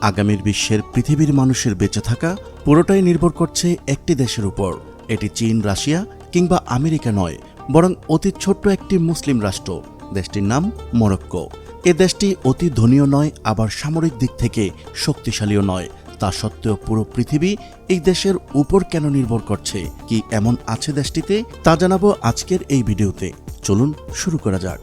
আগামীর বিশ্বের পৃথিবীর মানুষের বেঁচে থাকা পুরোটাই নির্ভর করছে একটি দেশের উপর। এটি চীন, রাশিয়া কিংবা আমেরিকা নয়, বরং অতি ছোট্ট একটি মুসলিম রাষ্ট্র। দেশটির নাম মরক্কো। এ দেশটি অতি ধনীয় নয়, আবার সামরিক দিক থেকে শক্তিশালীও নয়। তা সত্ত্বেও পুরো পৃথিবী এই দেশের উপর কেন নির্ভর করছে? কি এমন আছে দেশটিতে? তা জানাব আজকের এই ভিডিওতে। চলুন শুরু করা যাক।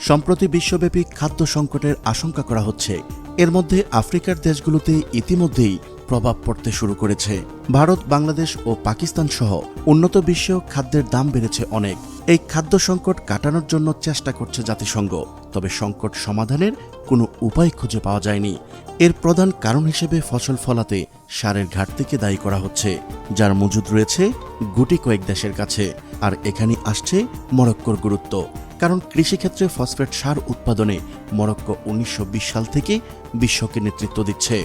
সম্প্রতি বিশ্বব্যাপী খাদ্য সংকটের আশঙ্কা করা হচ্ছে। এর মধ্যে আফ্রিকার দেশগুলোতে ইতিমধ্যেই প্রভাব পড়তে শুরু করেছে। ভারত, বাংলাদেশ ও পাকিস্তান সহ উন্নত বিশ্বেও খাদ্যের দাম বেড়েছে অনেক। এই খাদ্য সংকট কাটানোর জন্য চেষ্টা করছে জাতিসংঘ। তবে সংকট সমাধানের কোনো উপায় খুঁজে পাওয়া যায়নি। এর প্রধান কারণ হিসেবে ফসল ফলাতে সারের ঘাটতিকে দায়ী করা হচ্ছে, যার মজুদ রয়েছে গুটি কয়েক দেশের কাছে। আর এখানে আসছে মরক্কোর গুরুত্ব। কারণ কৃষিক্ষেত্রে ফসফেট সার উৎপাদনে মরক্কো উনিশশো বিশ সাল থেকে বিশ্বকে নেতৃত্ব দিচ্ছে।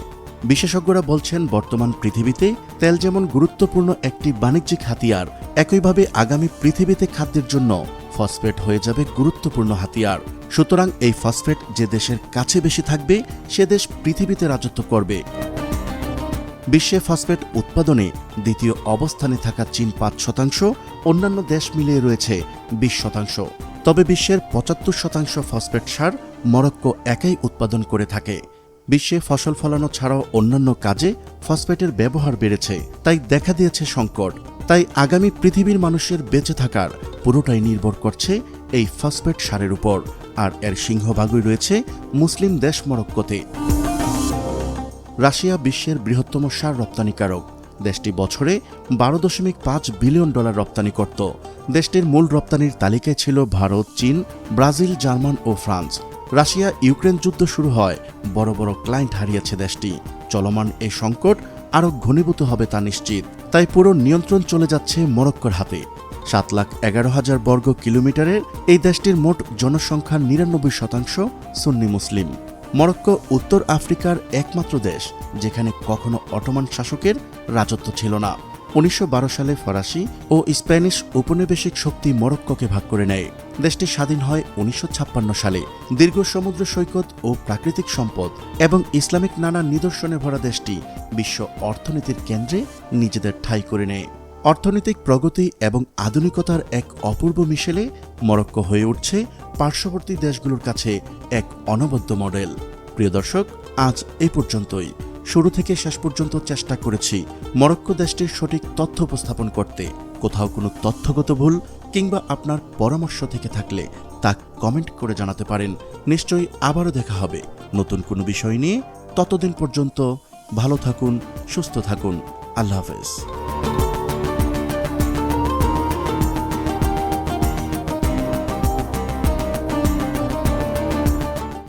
বিশেষজ্ঞরা বলছেন, বর্তমান পৃথিবীতে তেল যেমন গুরুত্বপূর্ণ একটি বাণিজ্যিক হাতিয়ার, একইভাবে আগামী পৃথিবীতে খাদ্যের জন্য ফসফেট হয়ে যাবে গুরুত্বপূর্ণ হাতিয়ার। সুতরাং এই ফসফেট যে দেশের কাছে বেশি থাকবে, সে দেশ পৃথিবীতে রাজত্ব করবে। বিশ্বে ফসফেট উৎপাদনে দ্বিতীয় অবস্থানে থাকা চীন পাঁচ শতাংশ, অন্যান্য দেশ মিলিয়ে রয়েছে বিশ শতাংশ। তবে বিশ্বের পঁচাত্তর শতাংশ ফসফেট সার মরক্কো একাই উৎপাদন করে থাকে। বিশ্বে ফসল ফলানো ছাড়াও অন্যান্য কাজে ফসফেটের ব্যবহার বেড়েছে, তাই দেখা দিয়েছে সংকট। তাই আগামী পৃথিবীর মানুষের বেঁচে থাকার পুরোটাই নির্ভর করছে এই ফসফেট সারের উপর। আর এর সিংহভাগই রয়েছে মুসলিম দেশ মরক্কোতে। রাশিয়া বিশ্বের বৃহত্তম সার রপ্তানিকারক। দেশটি বছরে বারো দশমিক পাঁচ বিলিয়ন ডলার রপ্তানি করত। দেশটির মূল রপ্তানির তালিকায় ছিল ভারত, চীন, ব্রাজিল, জার্মান ও ফ্রান্স। রাশিয়া ইউক্রেন যুদ্ধ শুরু হয়, বড় বড় ক্লায়েন্ট হারিয়েছে দেশটি। চলমান এই সংকট আরও ঘনীভূত হবে তা নিশ্চিত। তাই পুরো নিয়ন্ত্রণ চলে যাচ্ছে মরক্কোর হাতে। সাত লাখ এগারো হাজার বর্গ কিলোমিটারের এই দেশটির মোট জনসংখ্যার নিরানব্বই শতাংশ সুন্নি মুসলিম। মরক্কো উত্তর আফ্রিকার একমাত্র দেশ, যেখানে কখনো অটোমান শাসকের রাজত্ব ছিল না। উনিশশো বারো সালে ফরাসি ও স্প্যানিশ উপনিবেশিক শক্তি মরক্কোকে ভাগ করে নেয়। দেশটি স্বাধীন হয় উনিশশো ছাপ্পান্ন সালে। দীর্ঘ সমুদ্র সৈকত ও প্রাকৃতিক সম্পদ এবং ইসলামিক নানা নিদর্শনে ভরা দেশটি বিশ্ব অর্থনীতির কেন্দ্রে নিজেদের ঠাঁই করে নেয়। অর্থনৈতিক প্রগতি এবং আধুনিকতার এক অপূর্ব মিশেলে মরক্কো হয়ে উঠছে পার্শ্ববর্তী দেশগুলোর কাছে এক অনবদ্য মডেল। প্রিয় দর্শক, আজ এ পর্যন্তই। শুরু থেকে শেষ পর্যন্ত চেষ্টা করেছি মরক্কো দেশটির সঠিক তথ্য উপস্থাপন করতে। কোথাও কোনো তথ্যগত ভুল কিংবা আপনার পরামর্শ থেকে থাকলে তা কমেন্ট করে জানাতে পারেন। নিশ্চয়ই আবারও দেখা হবে। নতুন কোনো বিষয় নিয়ে ততদিন পর্যন্ত ভালো থাকুন, সুস্থ থাকুন। আল্লাহ হাফেজ।